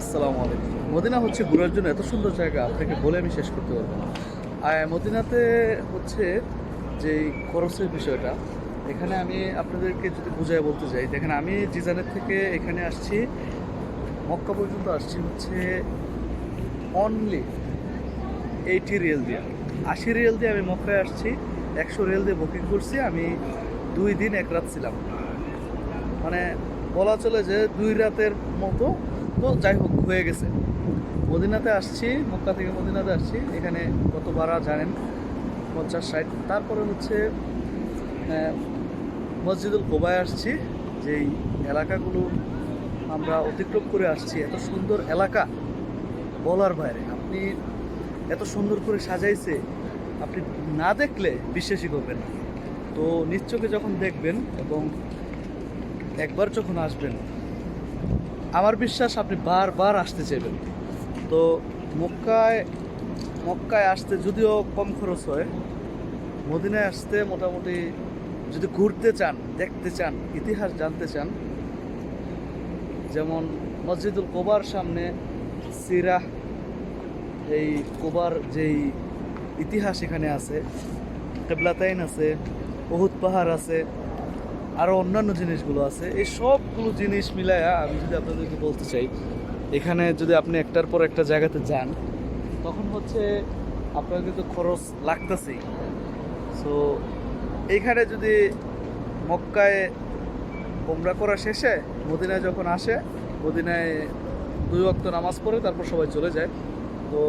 আসসালামু আলাইকুম। মদিনা হচ্ছে ঘোরার জন্য এত সুন্দর জায়গা, আপনাকে বলে আমি শেষ করতে পারব আর মদিনাতে হচ্ছে যে খরচের বিষয়টা, এখানে আমি আপনাদেরকে যদি বুঝাই বলতে চাই দেখেন আমি জিজানের থেকে এখানে আসছি, মক্কা পর্যন্ত আসছি হচ্ছে অনলি এইটি রিয়েল দিয়ে। আশি রিয়েল দিয়ে আমি মক্কায় আসছি, একশো রিয়েল দিয়ে বুকিং করছি, আমি দুই দিন এক রাত ছিলাম। মানে বলা চলে যে দুই রাতের মতো। তো যাই হোক হয়ে গেছে। মদিনাতে আসছি, মক্কা থেকে মদিনাতে আসছি। এখানে কত ভাড়া জানেন? পঞ্চাশ, ষাট। তারপরে হচ্ছে মসজিদুল কোবায় আসছি। যেই এলাকাগুলো আমরা অতিক্রম করে আসছি, এত সুন্দর এলাকা। বলার বাইরে, আপনি এত সুন্দর করে সাজাইছে, আপনি না দেখলে বিশ্বাসই করবেন তো নিশ্চয়কে যখন দেখবেন এবং একবার যখন আসবেন আমার বিশ্বাস আপনি বারবার আসতে চাইবেন। তো মক্কায় মক্কায় আসতে যদিও কম খরচ হয়, মদিনায় আসতে মোটামুটি যদি ঘুরতে চান, দেখতে চান, ইতিহাস জানতে চান, যেমন মসজিদুল কোবার সামনে সিরাহ, এই কোবার যেই ইতিহাস এখানে আছে, কেবলাতাইন আছে বহুত পাহাড় আছে আরও অন্যান্য জিনিসগুলো আছে। এই সবগুলো জিনিস মিলায়া আমি যদি আপনাদেরকে বলতে চাই, এখানে যদি আপনি একটার পর একটা জায়গাতে যান, তখন হচ্ছে আপনার কিন্তু খরচ লাগতেছেই। সো এখানে যদি মক্কায় ওমরা করা শেষে, মদিনায় যখন আসে, মদিনায় দুই ওয়াক্ত নামাজ পড়ে, তারপর সবাই চলে যায়। তো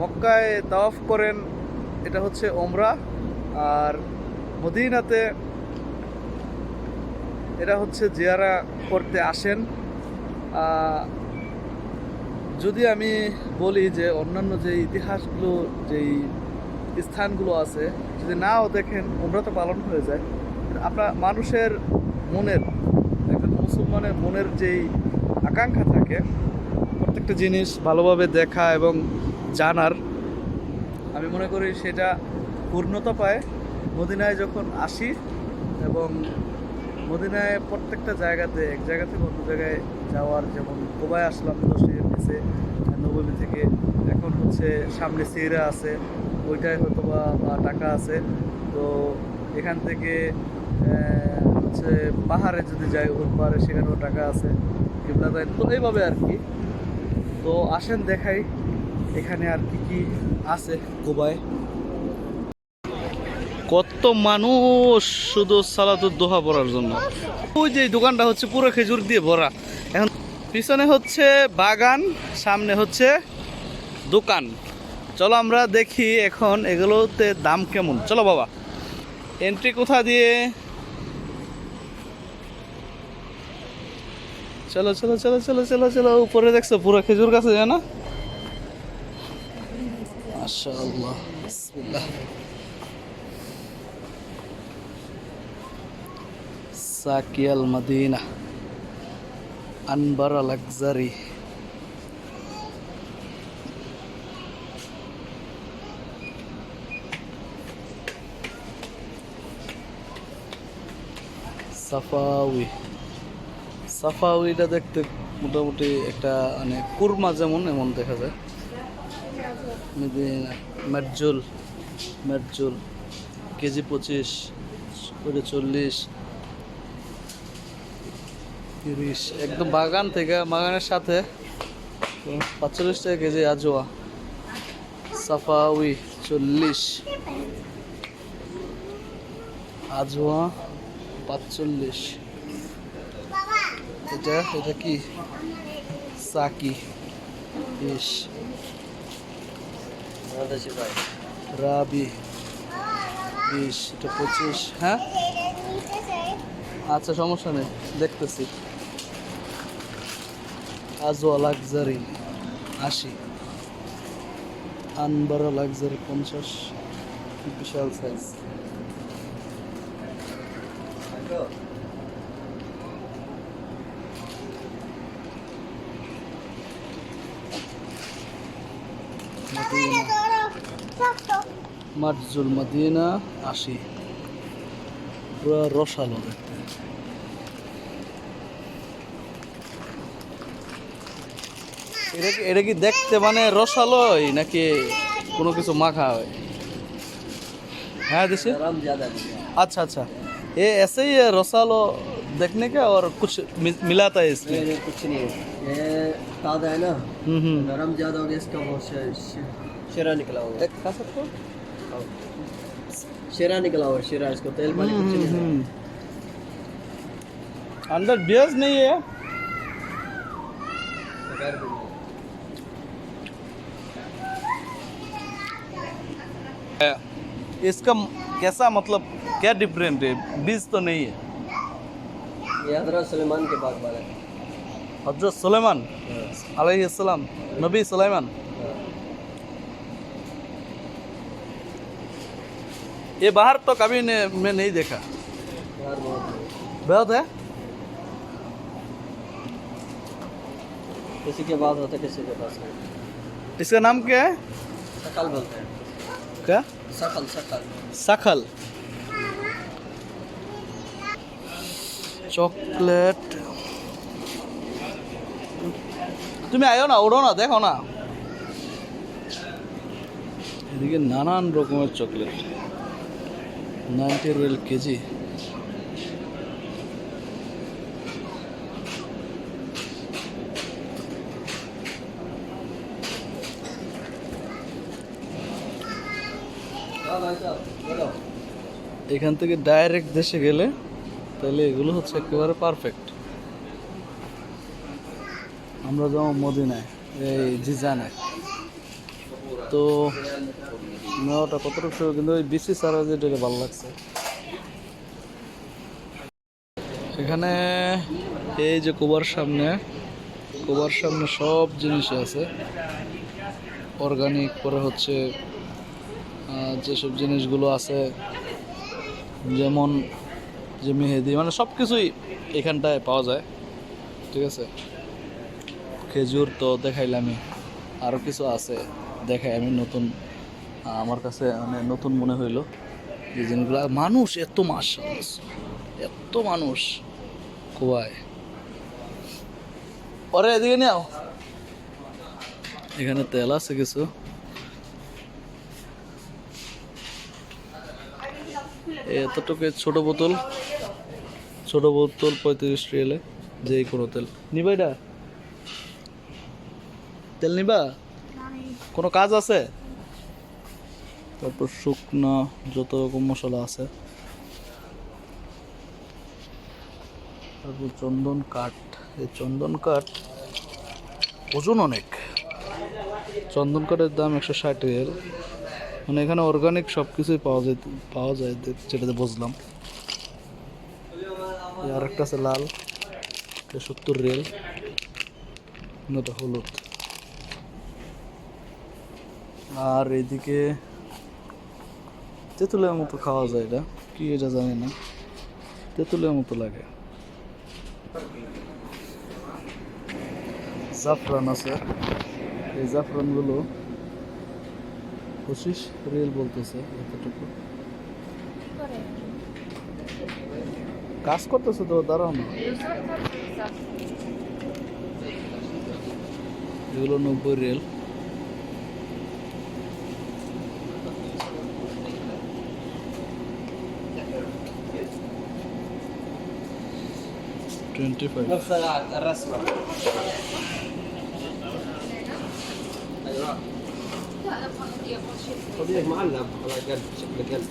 মক্কায় তাওয়াফ করেন, এটা হচ্ছে ওমরা আর মদিনাতে এটা হচ্ছে জিয়ারা করতে আসেন। যদি আমি বলি যে অন্যান্য যে ইতিহাসগুলো, যেই স্থানগুলো আছে, যদি নাও দেখেন, ওমরা তো পালন হয়ে যায়। আপনার মানুষের মনের, একজন মুসলমানের মনের যেই আকাঙ্ক্ষা থাকে, প্রত্যেকটা জিনিস ভালোভাবে দেখা এবং জানার, আমি মনে করি সেটা পূর্ণতা পায়। মদিনায় যখন আসি এবং মদিনায় প্রত্যেকটা জায়গাতে, এক জায়গা থেকে অন্য জায়গায় যাওয়ার যেমন কোবায় আসলাম দশে এসে নবমী থেকে এখন হচ্ছে সামনে সিরা আছে, ওইটায় হয়তো বা টাকা আছে। তো এখান থেকে হচ্ছে পাহাড়ে যদি যাই ওর পাহাড়ে সেখানেও টাকা আছে কিবলা দেয় তো এইভাবে আর কি। তো আসেন দেখাই, এখানে আর কি কি আছে কোবায় কত মানুষ শুধু সালাতুর দোহা পড়ার জন্য। ওই যে দোকানটা হচ্ছে পুরো খেজুর দিয়ে ভরা। এখন পিছনে হচ্ছে বাগান, সামনে হচ্ছে দোকান। চলো আমরা দেখি এখন এগুলোতে দাম কেমন। চলো বাবা। এন্ট্রি কোথা দিয়ে? চলো চলো চলো চলো চলো চলো, উপরে দেখছ পুরো খেজুর গাছে যায় না মাশাআল্লাহ। বিসমিল্লাহ সাকিয়াল মদিনা আনবারা লাক্সারি সাফাউই সাফাউইটা দেখতে মোটামুটি একটা মানে কুরমা যেমন, এমন দেখা যায়। মদিনা, মেরজুল মেরজুল, কেজি পঁচিশ, করে চল্লিশ। তিরিশ, একদম বাগান থেকে, বাগানের সাথে পাঁচচল্লিশ টাকা কেজি আজোয়া। সাফাউই চল্লিশ। আজোয়া পাঁচচল্লিশ। এটা এটা কি? সাকি। বিশ রাবি। বিশ এটা পঁচিশ হ্যাঁ? আচ্ছা সমস্যা নেই, দেখতেছি। আজওয়া লাক্সারি আশি। আনবারা লাক্সারি পঞ্চাশ বিশাল সাইজ মার্জুল মদিনা আশি। পুরো রসালো দেখতে। এটা কি এটা কি দেখতে মানে রসালোই নাকি কোনো কিছু মাখা হয় हाँ जैसे गरम ज़्यादा नहीं अच्छा अच्छा ये ऐसे ही है रसालो देखने का और कुछ मि- मिलाता है इसमें ये कुछ नहीं है ये ताज़ा है ना हम्म हम्म गरम ज़्यादा हो गया इसका वो शे- शे- शेरा निकला हुआ है एक खा सकते हो शेरा निकला हुआ है शेरा इसको तेल पानी कुछ नहीं है हम्म। अंदर ब्याज नहीं है इसका कैसा मतलब क्या डिफरेंट है? बीज तो नहीं है। ये हज़रत सलेमान के बाग वाला है। हज़रत सुलेमान? अलैहिस्सलाम नबी सुलेमान? ये बाहर तो कभी ने, मैं नहीं देखा। बहुत है। किसी के पास होता है किसी के पास इसका नाम क्या है? सकल बोलते हैं। क्या सकल सकल সাখাল চকলেট তুমি আয়ো না ওড়ো না দেখো না এদিকে নানান রকমের চকলেট নাইনটি রুয়েল কেজি এখান থেকে ডাইরেক্ট দেশে গেলে তাহলে এগুলো হচ্ছে একেবারে পারফেক্ট আমরা যেমন মদিনায়, এই জিজানে। তো নেওয়াটা কতটুকু সুযোগ কিন্তু ওই বিসি সারা যেটা ভালো লাগছে। এখানে এই যে কোবার সামনে কোবার সামনে সব জিনিস আছে। অর্গানিক পরে হচ্ছে যেসব জিনিসগুলো আছে, যেমন যে মেহেদি মানে সব কিছুই এখানটায় পাওয়া যায়, ঠিক আছে? খেজুর তো দেখাইলামই আরও কিছু আছে দেখাই আমি নতুন আমার কাছে মানে নতুন মনে হইল যে জিনিসগুলো। মানুষ এত মাস এত মানুষ, কুয়ায়। পরে এদিকে নিয়ে এখানে তেল আছে কিছু। এতটুকু ছোট বোতল ছোট বোতল পঁয়ত্রিশ রিয়েলে যে কোনো তেল। নিবা এটা? তেল নিবা? কোনো কাজ আছে? তারপর শুকনো যত রকম মশলা আছে। তারপর চন্দন কাঠ। এই চন্দন কাঠ ওজন অনেক। চন্দন কাঠের দাম একশো ষাট রিয়েল। মানে এখানে অর্গানিক সব কিছুই পাওয়া যায় পাওয়া যায় যেটাতে বুঝলাম। আর একটা আছে লাল সত্তর রেল এটা হলুদ। আর এদিকে তেঁতুলের মতো খাওয়া যায় এটা। কি এটা জানি না। তেঁতুলের মতো লাগে। জাফরান আছে। এই জাফরানগুলো পঁচিশ রিয়েল বলতেছে এতটুকু। কাজ করতেছে তো দাঁড়াও না। এগুলো নব্বই রেল টোয়েন্টি ফাইভ। طبيعي معلم. على قلب شكل قلب